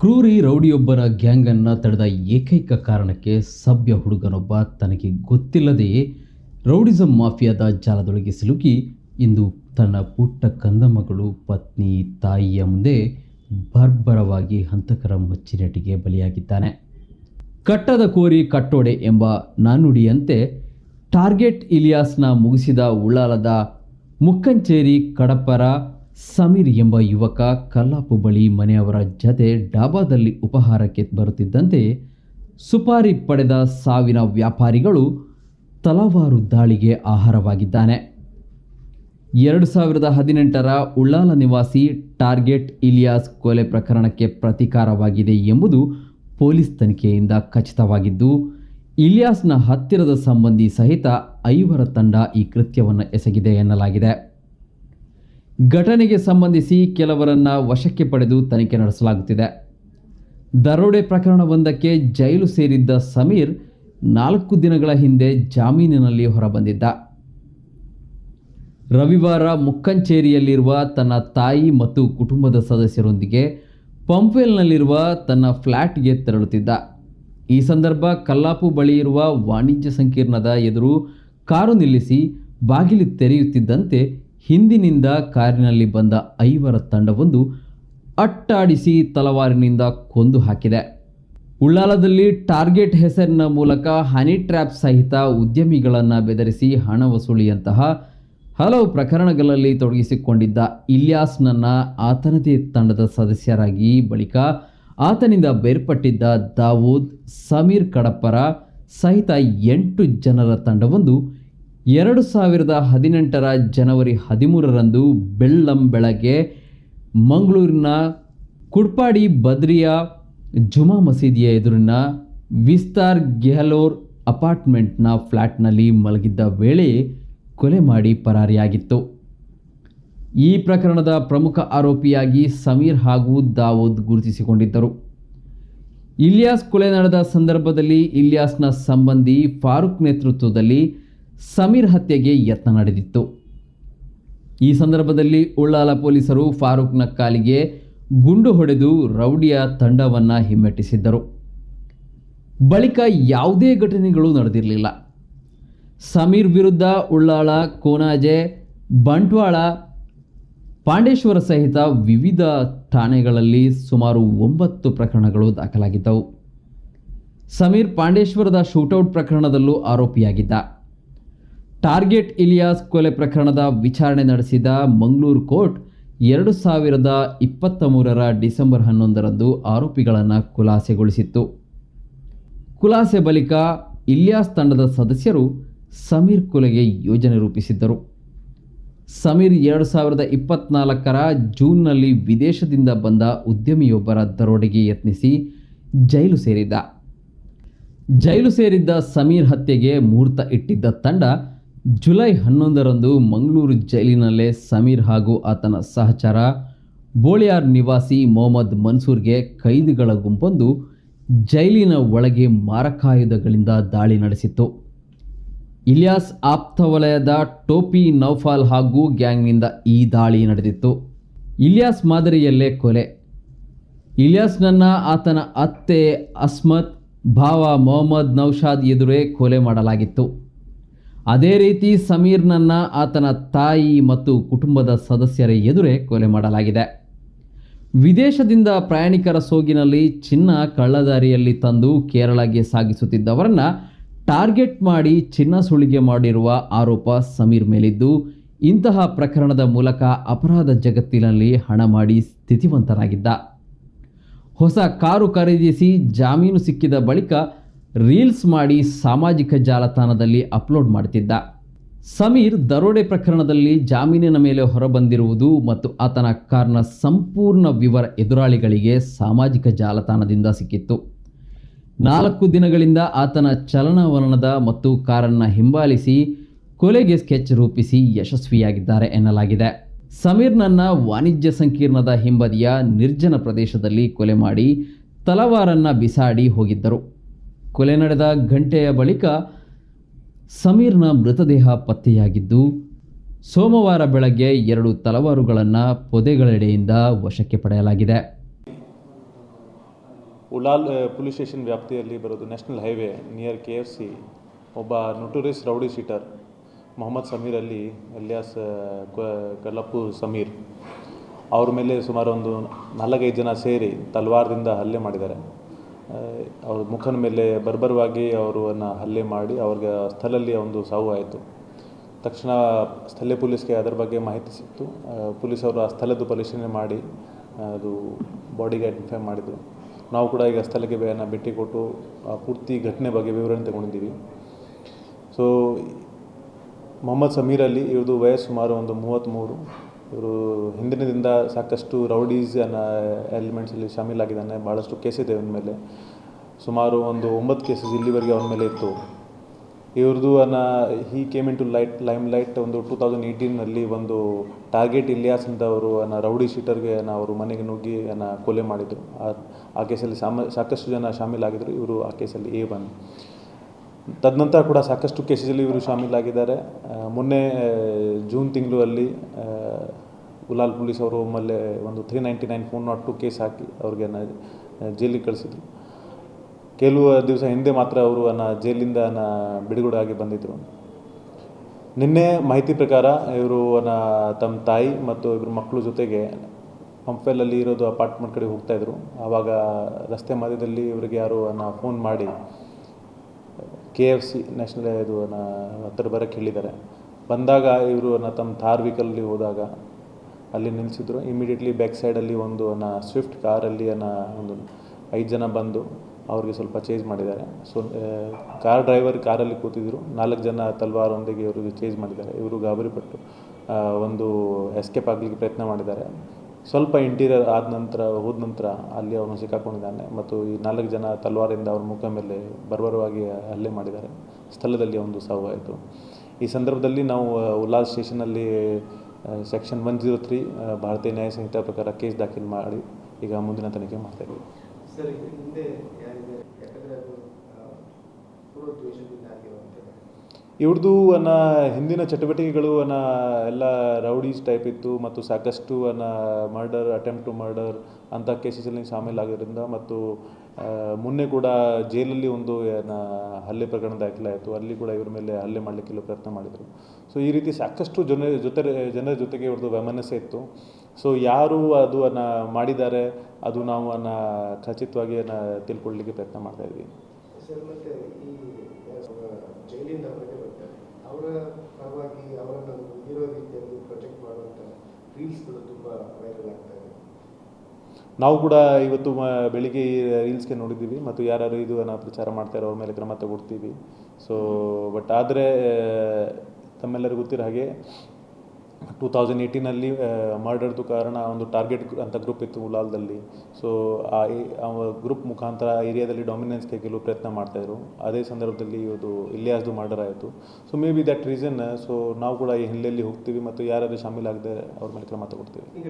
ಕ್ರೂರಿ ರೌಡಿಯೊಬ್ಬರ ಗ್ಯಾಂಗನ್ನು ತಡೆದ ಏಕೈಕ ಕಾರಣಕ್ಕೆ ಸಭ್ಯ ಹುಡುಗನೊಬ್ಬ ತನಗೆ ಗೊತ್ತಿಲ್ಲದೆಯೇ ರೌಡಿಸಂ ಮಾಫಿಯಾದ ಜಾಲದೊಳಗೆ ಸಿಲುಕಿ ಇಂದು ತನ್ನ ಪುಟ್ಟ ಕಂದಮಗಳು ಪತ್ನಿ, ತಾಯಿಯ ಮುಂದೆ ಬರ್ಬರವಾಗಿ ಹಂತಕರ ಮುಚ್ಚಿನಟಿಗೆ ಬಲಿಯಾಗಿದ್ದಾನೆ. ಕಟ್ಟದ ಕೋರಿ ಕಟ್ಟೋಡೆ ಎಂಬ ನಾನುಡಿಯಂತೆ ಟಾರ್ಗೆಟ್ ಇಲಿಯಾಸ್ನ ಮುಗಿಸಿದ ಉಳ್ಳಾಲದ ಮುಕ್ಕಂಚೇರಿ ಕಡಪರ ಸಮೀರ್ ಎಂಬ ಯುವಕ ಕಲ್ಲಾಪು ಬಳಿ ಮನೆಯವರ ಜತೆ ಡಾಬಾದಲ್ಲಿ ಉಪಹಾರಕ್ಕೆ ಬರುತ್ತಿದ್ದಂತೆ ಸುಪಾರಿ ಪಡೆದ ಸಾವಿನ ವ್ಯಾಪಾರಿಗಳು ತಲವಾರು ದಾಳಿಗೆ ಆಹಾರವಾಗಿದ್ದಾನೆ. ಎರಡು ಸಾವಿರದ ಹದಿನೆಂಟರ ಉಳ್ಳಾಲ ನಿವಾಸಿ ಟಾರ್ಗೆಟ್ ಇಲಿಯಾಸ್ ಕೊಲೆ ಪ್ರಕರಣಕ್ಕೆ ಪ್ರತೀಕಾರವಾಗಿದೆ ಎಂಬುದು ಪೊಲೀಸ್ ತನಿಖೆಯಿಂದ ಖಚಿತವಾಗಿದ್ದು, ಇಲಿಯಾಸ್ನ ಹತ್ತಿರದ ಸಂಬಂಧಿ ಸಹಿತ ಐವರ ತಂಡ ಈ ಕೃತ್ಯವನ್ನು ಎಸಗಿದೆ ಎನ್ನಲಾಗಿದೆ. ಘಟನೆಗೆ ಸಂಬಂಧಿಸಿ ಕೆಲವರನ್ನ ವಶಕ್ಕೆ ಪಡೆದು ತನಿಖೆ ನಡೆಸಲಾಗುತ್ತಿದೆ. ದರೋಡೆ ಪ್ರಕರಣವೊಂದಕ್ಕೆ ಜೈಲು ಸೇರಿದ್ದ ಸಮೀರ್ ನಾಲ್ಕು ದಿನಗಳ ಹಿಂದೆ ಜಾಮೀನಿನಲ್ಲಿ ಹೊರಬಂದಿದ್ದ. ರವಿವಾರ ಮುಕ್ಕಂಚೇರಿಯಲ್ಲಿರುವ ತನ್ನ ತಾಯಿ ಮತ್ತು ಕುಟುಂಬದ ಸದಸ್ಯರೊಂದಿಗೆ ಪಂಪ್ವೆಲ್ನಲ್ಲಿರುವ ತನ್ನ ಫ್ಲ್ಯಾಟ್ಗೆ ತೆರಳುತ್ತಿದ್ದ. ಈ ಸಂದರ್ಭ ಕಲ್ಲಾಪು ಬಳಿ ಇರುವ ವಾಣಿಜ್ಯ ಸಂಕೀರ್ಣದ ಎದುರು ಕಾರು ನಿಲ್ಲಿಸಿ ಬಾಗಿಲು ತೆರೆಯುತ್ತಿದ್ದಂತೆ ಹಿಂದಿನಿಂದ ಕಾರಿನಲ್ಲಿ ಬಂದ ಐವರ ತಂಡವೊಂದು ಅಟ್ಟಾಡಿಸಿ ತಲವಾರಿನಿಂದ ಕೊಂದು ಹಾಕಿದೆ. ಉಳ್ಳಾಲದಲ್ಲಿ ಟಾರ್ಗೆಟ್ ಹೆಸರಿನ ಮೂಲಕ ಹನಿ ಟ್ರ್ಯಾಪ್ ಸಹಿತ ಉದ್ಯಮಿಗಳನ್ನು ಬೆದರಿಸಿ ಹಣ ವಸೂಲಿಯಂತಹ ಹಲವು ಪ್ರಕರಣಗಳಲ್ಲಿ ತೊಡಗಿಸಿಕೊಂಡಿದ್ದ ಇಲಿಯಾಸ್ನನ್ನ ಆತನದೇ ತಂಡದ ಸದಸ್ಯರಾಗಿ ಬಳಿಕ ಆತನಿಂದ ಬೇರ್ಪಟ್ಟಿದ್ದ ದಾವೂದ್ ಸಮೀರ್ ಕಡಪ್ಪರ ಸಹಿತ ಎಂಟು ಜನರ ತಂಡವೊಂದು ಎರಡು ಸಾವಿರದ ಹದಿನೆಂಟರ ಜನವರಿ ಹದಿಮೂರರಂದು ಬೆಳ್ಳಂ ಬೆಳಗ್ಗೆ ಮಂಗಳೂರಿನ ಕುಡ್ಪಾಡಿ ಬದ್ರಿಯಾ ಜುಮಾ ಮಸೀದಿಯ ಎದುರಿನ ವಿಸ್ತಾರ್ ಗೆಹಲೋರ್ ಅಪಾರ್ಟ್ಮೆಂಟ್ನ ಫ್ಲ್ಯಾಟ್ನಲ್ಲಿ ಮಲಗಿದ್ದ ವೇಳೆ ಕೊಲೆ ಮಾಡಿ ಪರಾರಿಯಾಗಿತ್ತು. ಈ ಪ್ರಕರಣದ ಪ್ರಮುಖ ಆರೋಪಿಯಾಗಿ ಸಮೀರ್ ಹಾಗೂ ದಾವೂದ್ ಗುರುತಿಸಿಕೊಂಡಿದ್ದರು. ಇಲಿಯಾಸ್ ಕೊಲೆ ನಡೆದ ಸಂದರ್ಭದಲ್ಲಿ ಇಲಿಯಾಸ್ನ ಸಂಬಂಧಿ ಫಾರೂಕ್ ನೇತೃತ್ವದಲ್ಲಿ ಸಮೀರ್ ಹತ್ಯೆಗೆ ಯತ್ನ ನಡೆದಿತ್ತು. ಈ ಸಂದರ್ಭದಲ್ಲಿ ಉಳ್ಳಾಲ ಪೊಲೀಸರು ಫಾರೂಕ್ನ ಕಾಲಿಗೆ ಗುಂಡು ಹೊಡೆದು ರೌಡಿಯ ತಂಡವನ್ನು ಹಿಮ್ಮೆಟ್ಟಿಸಿದ್ದರು. ಬಳಿಕ ಯಾವುದೇ ಘಟನೆಗಳು ನಡೆದಿರಲಿಲ್ಲ. ಸಮೀರ್ ವಿರುದ್ಧ ಉಳ್ಳಾಳ ಕೋನಾಜೆ, ಬಂಟ್ವಾಳ, ಪಾಂಡೇಶ್ವರ ಸಹಿತ ವಿವಿಧ ಠಾಣೆಗಳಲ್ಲಿ ಸುಮಾರು ಒಂಬತ್ತು ಪ್ರಕರಣಗಳು ದಾಖಲಾಗಿದ್ದವು. ಸಮೀರ್ ಪಾಂಡೇಶ್ವರದ ಶೂಟೌಟ್ ಪ್ರಕರಣದಲ್ಲೂ ಆರೋಪಿಯಾಗಿದ್ದ. ಟಾರ್ಗೆಟ್ ಇಲಿಯಾಸ್ ಕೊಲೆ ಪ್ರಕರಣದ ವಿಚಾರಣೆ ನಡೆಸಿದ ಮಂಗಳೂರು ಕೋರ್ಟ್ ಎರಡು ಸಾವಿರದ ಇಪ್ಪತ್ತ ಮೂರರ ಡಿಸೆಂಬರ್ ಹನ್ನೊಂದರಂದು ಆರೋಪಿಗಳನ್ನು ಖುಲಾಸೆಗೊಳಿಸಿತ್ತು. ಖುಲಾಸೆ ಬಳಿಕ ಇಲಿಯಾಸ್ ತಂಡದ ಸದಸ್ಯರು ಸಮೀರ್ ಕೊಲೆಗೆ ಯೋಜನೆ ರೂಪಿಸಿದ್ದರು. ಸಮೀರ್ ಎರಡು ಸಾವಿರದ ಇಪ್ಪತ್ನಾಲ್ಕರ ಜೂನ್ನಲ್ಲಿ ವಿದೇಶದಿಂದ ಬಂದ ಉದ್ಯಮಿಯೊಬ್ಬರ ದರೋಡೆಗೆ ಯತ್ನಿಸಿ ಜೈಲು ಸೇರಿದ್ದ. ಜೈಲು ಸೇರಿದ್ದ ಸಮೀರ್ ಹತ್ಯೆಗೆ ಮುಹೂರ್ತ ಇಟ್ಟಿದ್ದ ತಂಡ ಜುಲೈ ಹನ್ನೊಂದರಂದು ಮಂಗಳೂರು ಜೈಲಿನಲ್ಲೇ ಸಮೀರ್ ಹಾಗೂ ಆತನ ಸಹಚರ ಬೋಳಿಯಾರ್ ನಿವಾಸಿ ಮೊಹಮ್ಮದ್ ಮನ್ಸೂರ್ಗೆ ಕೈದಿಗಳ ಗುಂಪೊಂದು ಜೈಲಿನ ಒಳಗೆ ಮಾರಕಾಯುಧಗಳಿಂದ ದಾಳಿ ನಡೆಸಿತ್ತು. ಇಲಿಯಾಸ್ ಆಪ್ತ ವಲಯದ ಟೋಪಿ ನೌಫಾಲ್ ಹಾಗೂ ಗ್ಯಾಂಗ್ನಿಂದ ಈ ದಾಳಿ ನಡೆದಿತ್ತು. ಇಲಿಯಾಸ್ ಮಾದರಿಯಲ್ಲೇ ಕೊಲೆ. ಇಲಿಯಾಸ್ನನ್ನ ಆತನ ಅತ್ತೆ ಅಸ್ಮತ್, ಭಾವ ಮೊಹಮ್ಮದ್ ನೌಶಾದ್ ಎದುರೇ ಕೊಲೆ ಮಾಡಲಾಗಿತ್ತು. ಅದೇ ರೀತಿ ಸಮೀರ್ನನ್ನ ಆತನ ತಾಯಿ ಮತ್ತು ಕುಟುಂಬದ ಸದಸ್ಯರ ಎದುರೇ ಕೊಲೆ ಮಾಡಲಾಗಿದೆ. ವಿದೇಶದಿಂದ ಪ್ರಯಾಣಿಕರ ಸೋಗಿನಲ್ಲಿ ಚಿನ್ನ ಕಳ್ಳದಾರಿಯಲ್ಲಿ ತಂದು ಕೇರಳಗೆ ಸಾಗಿಸುತ್ತಿದ್ದವರನ್ನ ಟಾರ್ಗೆಟ್ ಮಾಡಿ ಚಿನ್ನ ಸುಳಿಗೆ ಮಾಡಿರುವ ಆರೋಪ ಸಮೀರ್ ಮೇಲಿದ್ದು, ಇಂತಹ ಪ್ರಕರಣದ ಮೂಲಕ ಅಪರಾಧ ಜಗತ್ತಿನಲ್ಲಿ ಹಣ ಮಾಡಿ ಸ್ಥಿತಿವಂತರಾಗಿದ್ದ. ಹೊಸ ಕಾರು ಖರೀದಿಸಿ ಜಾಮೀನು ಸಿಕ್ಕಿದ ಬಳಿಕ ರೀಲ್ಸ್ ಮಾಡಿ ಸಾಮಾಜಿಕ ಜಾಲತಾಣದಲ್ಲಿ ಅಪ್ಲೋಡ್ ಮಾಡುತ್ತಿದ್ದ ಸಮೀರ್ ದರೋಡೆ ಪ್ರಕರಣದಲ್ಲಿ ಜಾಮೀನಿನ ಮೇಲೆ ಹೊರಬಂದಿರುವುದು ಮತ್ತು ಆತನ ಕಾರ್ನ ಸಂಪೂರ್ಣ ವಿವರ ಎದುರಾಳಿಗಳಿಗೆ ಸಾಮಾಜಿಕ ಜಾಲತಾಣದಿಂದ ಸಿಕ್ಕಿತ್ತು. ನಾಲ್ಕು ದಿನಗಳಿಂದ ಆತನ ಚಲನವಲನದ ಮತ್ತು ಕಾರನ್ನು ಹಿಂಬಾಲಿಸಿ ಕೊಲೆಗೆ ಸ್ಕೆಚ್ ರೂಪಿಸಿ ಯಶಸ್ವಿಯಾಗಿದ್ದಾರೆ ಎನ್ನಲಾಗಿದೆ. ಸಮೀರ್ನನ್ನ ವಾಣಿಜ್ಯ ಸಂಕೀರ್ಣದ ಹಿಂಬದಿಯ ನಿರ್ಜನ ಪ್ರದೇಶದಲ್ಲಿ ಕೊಲೆ ಮಾಡಿ ತಲವಾರನ್ನ ಬಿಸಾಡಿ ಹೋಗಿದ್ದರು. ಕೊಲೆ ನಡೆದ ಗಂಟೆಯ ಬಳಿಕ ಸಮೀರ್ನ ಮೃತದೇಹ ಪತ್ತೆಯಾಗಿದ್ದು, ಸೋಮವಾರ ಬೆಳಗ್ಗೆ ಎರಡು ತಲವಾರುಗಳನ್ನು ಪೊದೆಗಳೆಡೆಯಿಂದ ವಶಕ್ಕೆ ಪಡೆಯಲಾಗಿದೆ. ಉಲಾಲ್ ಪೊಲೀಸ್ ಸ್ಟೇಷನ್ ವ್ಯಾಪ್ತಿಯಲ್ಲಿ ಬರೋದು national highway near K F C. ಒಬ್ಬ notorious rowdy sheeter, Mohammed Sameer ಅಲ್ಲಿ, ಅಲಿಯಾಸ್ ಕಲ್ಲಪ್ಪು ಸಮೀರ್. ಅವ್ರ ಮೇಲೆ ಸುಮಾರು ಒಂದು ನಾಲ್ಕೈದು ಜನ ಸೇರಿ ತಲ್ವಾರದಿಂದ ಹಲ್ಲೆ ಮಾಡಿದ್ದಾರೆ. ಅವ್ರ ಮುಖದ ಮೇಲೆ ಬರ್ಬರವಾಗಿ ಅವರನ್ನು ಹಲ್ಲೆ ಮಾಡಿ ಅವ್ರಿಗೆ ಸ್ಥಳದಲ್ಲಿ ಒಂದು ಸಾವು ಆಯಿತು. ತಕ್ಷಣ ಸ್ಥಳೀಯ ಪೊಲೀಸ್ಗೆ ಅದರ ಬಗ್ಗೆ ಮಾಹಿತಿ ಸಿಕ್ತು. ಆ, ಪೊಲೀಸ್ ಅವರು ಆ ಸ್ಥಳದ್ದು ಪರಿಶೀಲನೆ ಮಾಡಿ ಅದು ಬಾಡಿಗೆ ಐಡೆಂಟಿಫೈ ಮಾಡಿದರು. ನಾವು ಕೂಡ ಈಗ ಸ್ಥಳಕ್ಕೆ ಭೇಟಿ ಕೊಟ್ಟು ಆ ಪೂರ್ತಿ ಘಟನೆ ಬಗ್ಗೆ ವಿವರಣೆ ತಗೊಂಡಿದ್ದೀವಿ. ಸೊ ಮೊಹಮ್ಮದ್ ಸಮೀರ್ ಅಲ್ಲಿ ಇವ್ರದ್ದು ವಯಸ್ಸು ಸುಮಾರು ಒಂದು ಮೂವತ್ತ್ಮೂರು ಇವರು ಹಿಂದಿನದಿಂದ ಸಾಕಷ್ಟು ರೌಡೀಸ್ ಅನ್ನೋ ಎಲಿಮೆಂಟ್ಸಲ್ಲಿ ಶಾಮೀಲಾಗಿದ್ದಾನೆ. ಭಾಳಷ್ಟು ಕೇಸ್ ಇದೆ ಅವನ ಮೇಲೆ. ಸುಮಾರು ಒಂದು ಒಂಬತ್ತು ಕೇಸಸ್ ಇಲ್ಲಿವರೆಗೆ ಅವನ ಮೇಲೆ ಇತ್ತು. ಇವ್ರದ್ದು ಅನ್ನ he came into light limelight ಒಂದು ಟೂ ತೌಸಂಡ್ ಏಯ್ಟೀನಲ್ಲಿ ಒಂದು ಟಾರ್ಗೆಟ್ ಇಲಿಯಾಸ್ ಅಂತ ಅವರು ಅನ್ನ ರೌಡಿ ಶೀಟರ್ಗೆ ಅನ್ನ ಅವರು ಮನೆಗೆ ನುಗ್ಗಿ ಅನ್ನ ಕೊಲೆ ಮಾಡಿದರು. ಆ ಕೇಸಲ್ಲಿ ಸಾಕಷ್ಟು ಜನ ಶಾಮೀಲಾಗಿದ್ದರು ಇವರು ಆ ಕೇಸಲ್ಲಿ ಎ ಒನ್ ತದನಂತರ ಕೂಡ ಸಾಕಷ್ಟು ಕೇಸಲ್ಲಿ ಇವರು ಶಾಮೀಲಾಗಿದ್ದಾರೆ. ಮೊನ್ನೆ ಜೂನ್ ತಿಂಗಳಲ್ಲಿ ಆ, ಉಲಾಲ್ ಪೊಲೀಸ್ ಅವರು ಮಲ್ಲೆ ಒಂದು three ninety nine four nought two case ಹಾಕಿ ಅವ್ರಿಗೆ ಜೈಲಿಗೆ ಕಳಿಸಿದ್ರು. ಕೆಲವು ದಿವಸ ಹಿಂದೆ ಮಾತ್ರ ಅವರು ಅನ್ನ ಜೈಲಿಂದ ಬಿಡುಗಡೆ ಆಗಿ ಬಂದಿದ್ದರು ನಿನ್ನೆ ಮಾಹಿತಿ ಪ್ರಕಾರ ಇವರು ತಮ್ಮ ತಾಯಿ ಮತ್ತು ಇಬ್ಬರು ಮಕ್ಕಳು ಜೊತೆಗೆ ಪಂಪೆಲಲ್ಲಿ ಇರೋದು ಅಪಾರ್ಟ್ಮೆಂಟ್ ಕಡೆ ಹೋಗ್ತಾಯಿದ್ರು ಆವಾಗ ರಸ್ತೆ ಮಧ್ಯದಲ್ಲಿ ಇವರಿಗೆ ಯಾರು ಅನ್ನ ಫೋನ್ ಮಾಡಿ ಕೆ ಎಫ್ ಸಿ ನ್ಯಾಷನಲ್ ಇದು ಅನ್ನ ಹತ್ತಿರ ಬರೋಕ್ಕೆ ಹೇಳಿದ್ದಾರೆ. ಬಂದಾಗ ಇವರು ತಮ್ಮ ಥಾರ್ ವೀಕಲ್ಲಿ ಹೋದಾಗ ಅಲ್ಲಿ ನಿಲ್ಲಿಸಿದ್ರು. ಇಮಿಡಿಯೇಟ್ಲಿ ಬ್ಯಾಕ್ ಸೈಡಲ್ಲಿ ಒಂದು ನಾ ಸ್ವಿಫ್ಟ್ ಕಾರಲ್ಲಿ ಅನ್ನ ಒಂದು ಐದು ಜನ ಬಂದು ಅವ್ರಿಗೆ ಸ್ವಲ್ಪ ಚೇಂಜ್ ಮಾಡಿದ್ದಾರೆ. ಸೊ ಕಾರ್ ಡ್ರೈವರ್ ಕಾರಲ್ಲಿ ಕೂತಿದ್ರು. ನಾಲ್ಕು ಜನ ತಲ್ವಾರೊಂದಿಗೆ ಇವರಿಗೆ ಚೇಂಜ್ ಮಾಡಿದ್ದಾರೆ. ಇವರು ಗಾಬರಿಪಟ್ಟು ಒಂದು ಎಸ್ಕೇಪ್ ಆಗಲಿಕ್ಕೆ ಪ್ರಯತ್ನ ಮಾಡಿದ್ದಾರೆ. ಸ್ವಲ್ಪ ಇಂಟೀರಿಯರ್ ಆದ ನಂತರ, ಹೋದ ನಂತರ ಅಲ್ಲಿ ಅವನು ಸಿಕ್ಕಾಕೊಂಡಿದ್ದಾನೆ ಮತ್ತು ಈ ನಾಲ್ಕು ಜನ ತಲ್ವಾರಿಂದ ಅವ್ರ ಮುಖ ಮೇಲೆ ಬರ್ಬರವಾಗಿ ಹಲ್ಲೆ ಮಾಡಿದ್ದಾರೆ. ಸ್ಥಳದಲ್ಲಿ ಒಂದು ಸಾವು ಆಯಿತು. ಈ ಸಂದರ್ಭದಲ್ಲಿ ನಾವು Ullas ಸ್ಟೇಷನಲ್ಲಿ section one zero three Bharatiya Nyaya Sanhita ಪ್ರಕಾರ ಕೇಸ್ ದಾಖಲು ಮಾಡಿ ಈಗ ಮುಂದಿನ ತನಿಖೆ ಮಾಡ್ತಾ ಇದ್ದೀವಿ. ಸರ್ ಹಿಂದೆ ಯಾರಿದೆ ಯಾಕಂದರೆ ಅದು ಪೂರ್ವ ದ್ವೇಷದಿಂದ ಆಗಿರುವಂಥದ್ದು ಇವ್ರದ್ದು ಅನ್ನ ಹಿಂದಿನ ಚಟುವಟಿಕೆಗಳು ಅನ್ನ ಎಲ್ಲ ರೌಡೀಸ್ ಟೈಪ್ ಇತ್ತು ಮತ್ತು ಸಾಕಷ್ಟು ಅನ್ನ ಮರ್ಡರ್ ಅಟೆಂಪ್ಟ್ ಟು ಮರ್ಡರ್ ಅಂಥ ಕೇಸಸಲ್ಲಿ ಶಾಮೀಲಾಗಿರೋದ್ರಿಂದ ಮತ್ತು ಮೊನ್ನೆ ಕೂಡ ಜೈಲಲ್ಲಿ ಒಂದು ಏನ ಹಲ್ಲೆ ಪ್ರಕರಣ ದಾಖಲಾಯಿತು. ಅಲ್ಲಿ ಕೂಡ ಇವ್ರ ಮೇಲೆ ಹಲ್ಲೆ ಮಾಡಲಿಕ್ಕೆ ಕೆಲವು ಪ್ರಯತ್ನ ಮಾಡಿದರು. ಸೊ ಈ ರೀತಿ ಸಾಕಷ್ಟು ಜನ ಜೊತೆ, ಜನರ ಜೊತೆಗೆ ಇವ್ರದ್ದು ವೈಮನಸ್ಸೆ ಇತ್ತು. ಸೊ ಯಾರು ಅದು ಅನ್ನ ಮಾಡಿದ್ದಾರೆ, ಅದು ನಾವು ಅನ್ನ ಖಚಿತವಾಗಿ ಅನ್ನ ತಿಳ್ಕೊಳ್ಳಿಕ್ಕೆ ಪ್ರಯತ್ನ ಮಾಡ್ತಾ ಇದ್ವಿ. ಸರ್ ಮತ್ತೆ ಈ ಜೈಲಿಂದ ಹೊರಗೆ ಬರ್ತಾರೆ. ಅವರ ಪರವಾಗಿ ಅವರನ್ನು ಇರೋ ರೀತಿಯಲ್ಲಿ ಪ್ರೊಜೆಕ್ಟ್ ಮಾಡುವಂಥ ರೀಲ್ಸ್ಗಳು ತುಂಬಾ ವೈರಲ್ ಆಗ್ತಾ ಇದೆ. ನಾವು ಕೂಡ ಇವತ್ತು ಬೆಳಿಗ್ಗೆ ಈ ರೀಲ್ಸ್ಗೆ ನೋಡಿದ್ದೀವಿ ಮತ್ತು ಯಾರ್ಯಾರು ಇದು ಪ್ರಚಾರ ಮಾಡ್ತಾರೆ ಅವ್ರ ಮೇಲೆ ಕ್ರಮ ತಗೊಳ್ತೀವಿ ಸೊ ಬಟ್ ಆದರೆ ತಮ್ಮೆಲ್ಲರಿಗೂ ಗೊತ್ತಿರೋ ಹಾಗೆ ಟೂ ತೌಸಂಡ್ ಏಯ್ಟೀನಲ್ಲಿ ಮರ್ಡರ್ದು ಕಾರಣ ಒಂದು ಟಾರ್ಗೆಟ್ ಅಂತ ಗ್ರೂಪ್ ಇತ್ತು ಉಲಾಲ್ದಲ್ಲಿ. ಸೊ ಆ ಗ್ರೂಪ್ ಮುಖಾಂತರ ಏರಿಯಾದಲ್ಲಿ ಡಾಮಿನೆನ್ಸ್ಗೆ ತೆಗೆಯಲು ಪ್ರಯತ್ನ ಮಾಡ್ತಾಯಿದ್ರು. ಅದೇ ಸಂದರ್ಭದಲ್ಲಿ ಇವತ್ತು ಇಲ್ಲಿಯಾಸ್ದು ಮರ್ಡರ್ ಆಯಿತು. So may be that reason so ನಾವು ಕೂಡ ಈ ಹಿನ್ನೆಲೆಯಲ್ಲಿ ಹೋಗ್ತೀವಿ ಮತ್ತು ಯಾರ್ಯಾರು ಶಾಮೀಲಾಗದೆ ಅವ್ರ ಮೇಲೆ ಕ್ರಮ ತಗೊಳ್ತೀವಿ. ಈಗ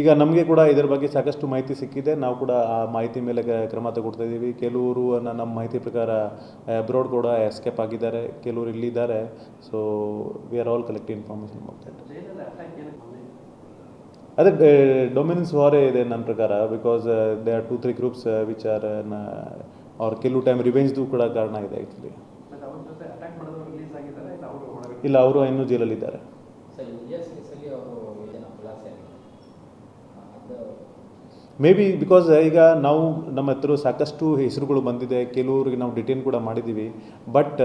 ಈಗ ನಮಗೆ ಕೂಡ ಇದರ ಬಗ್ಗೆ ಸಾಕಷ್ಟು ಮಾಹಿತಿ ಸಿಕ್ಕಿದೆ. ನಾವು ಕೂಡ ಆ ಮಾಹಿತಿ ಮೇಲೆ ಕ್ರಮ ತಗೊಳ್ತಾ ಇದ್ದೀವಿ. ಕೆಲವರು ನಮ್ಮ ಮಾಹಿತಿ ಪ್ರಕಾರ ಅಬ್ರೋಡ್ ಕೂಡ ಎಸ್ಕೇಪ್ ಆಗಿದ್ದಾರೆ. ಕೆಲವರು ಇಲ್ಲಿದ್ದಾರೆ so we are all collect information ಅದೇ ಡೊಮಿನೆನ್ಸ್ ವಾರೇ ಇದೆ ನನ್ನ ಪ್ರಕಾರ. Because they are two three groups which are ಅವ್ರ ಕೆಲವು ಟೈಮ್ ರಿವೆಂಜ್ದು ಕೂಡ ಕಾರಣ ಇದೆ ಆ್ಯಕ್ಚುಲಿ ಇಲ್ಲ ಅವರು ಇನ್ನೂ ಜೈಲಲ್ಲಿದ್ದಾರೆ ಸರ್ ಇಲಿಯಾಸ್ ಕೇಸಲ್ಲಿ ಅವರು ಇದನ್ನು ಖುಲಾಸೆ ಆಗಿದೆ ಅದು ಮೇ ಬಿ ಬಿಕಾಸ್ ಈಗ ನಾವು ನಮ್ಮ ಹತ್ರ ಸಾಕಷ್ಟು ಹೆಸರುಗಳು ಬಂದಿದೆ, ಕೆಲವರಿಗೆ ನಾವು ಡಿಟೇನ್ ಕೂಡ ಮಾಡಿದ್ದೀವಿ ಬಟ್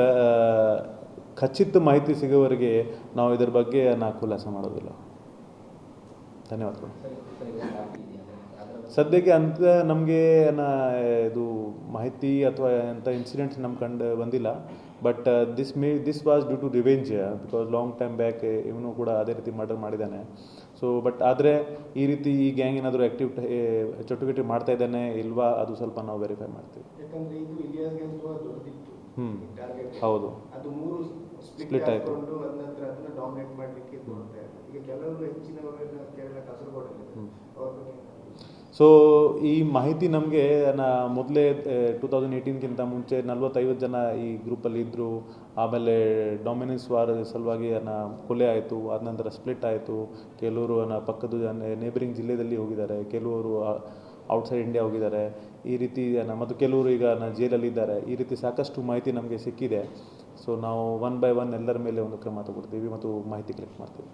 ಖಚಿತ ಮಾಹಿತಿ ಸಿಗೋವರೆಗೆ ನಾವು ಇದರ ಬಗ್ಗೆ ನಾವು ಖುಲಾಸೆ ಮಾಡೋದಿಲ್ಲ. ಧನ್ಯವಾದಗಳು. ಸದ್ಯಕ್ಕೆ ಅಂತ ನಮಗೆ ಇದು ಮಾಹಿತಿ ಅಥವಾ ಅಂಥ ಇನ್ಸಿಡೆಂಟ್ಸ್ ನಮ್ಮ ಕಂಡು ಬಂದಿಲ್ಲ. But this may this was due to revenge because long time back ಇವನು ಕೂಡ ಅದೇ ರೀತಿ ಮರ್ಡರ್ ಮಾಡಿದ್ದಾನೆ. ಸೊ ಬಟ್ ಆದರೆ ಈ ರೀತಿ ಈ ಗ್ಯಾಂಗ್ ಏನಾದರೂ ಆ್ಯಕ್ಟಿವ್ ಚಟುವಟಿಕೆ ಮಾಡ್ತಾ ಇದ್ದಾನೆ ಇಲ್ವಾ ಅದು ಸ್ವಲ್ಪ ನಾವು ವೆರಿಫೈ ಮಾಡ್ತೀವಿ. ಹ್ಞೂ ಹೌದು. ಸ್ಪ್ಲಿಟ್ ಆಯ್ತು. ಹಾಕೊಂಡು ಅದ ಇದ್ದಾರೆ ಸೊ ಈ ಮಾಹಿತಿ ನಮಗೆ, ನಾ ಮೊದಲೇ ಟೂ ತೌಸಂಡ್ ಏಯ್ಟೀನ್ಗಿಂತ ಮುಂಚೆ ನಲ್ವತ್ತೈವತ್ತು ಜನ ಈ ಗ್ರೂಪಲ್ಲಿ ಇದ್ದರು ಆಮೇಲೆ ಡಾಮಿನೆನ್ಸ್ ವಾರ ಸಲುವಾಗಿ ಅನ್ನ ಕೊಲೆ ಆಯಿತು. ಆದ ನಂತರ ಸ್ಪ್ಲಿಟ್ ಆಯಿತು. ಕೆಲವರು ಅನ್ನ ಪಕ್ಕದ ನೇಬರಿಂಗ್ ಜಿಲ್ಲೆಯಲ್ಲಿ ಹೋಗಿದ್ದಾರೆ. ಕೆಲವರು ಔಟ್ಸೈಡ್ ಇಂಡಿಯಾ ಹೋಗಿದ್ದಾರೆ. ಈ ರೀತಿ ಮತ್ತು ಕೆಲವರು ಈಗ ನ ಜೈಲಲ್ಲಿದ್ದಾರೆ ಈ ರೀತಿ ಸಾಕಷ್ಟು ಮಾಹಿತಿ ನಮಗೆ ಸಿಕ್ಕಿದೆ. ಸೊ ನಾವು ಒನ್ ಬೈ ಒನ್ ಎಲ್ಲರ ಮೇಲೆ ಒಂದು ಕ್ರಮ ತಗೊಳ್ತೀವಿ ಮತ್ತು ಮಾಹಿತಿ ಕಲೆಕ್ಟ್ ಮಾಡ್ತೀವಿ.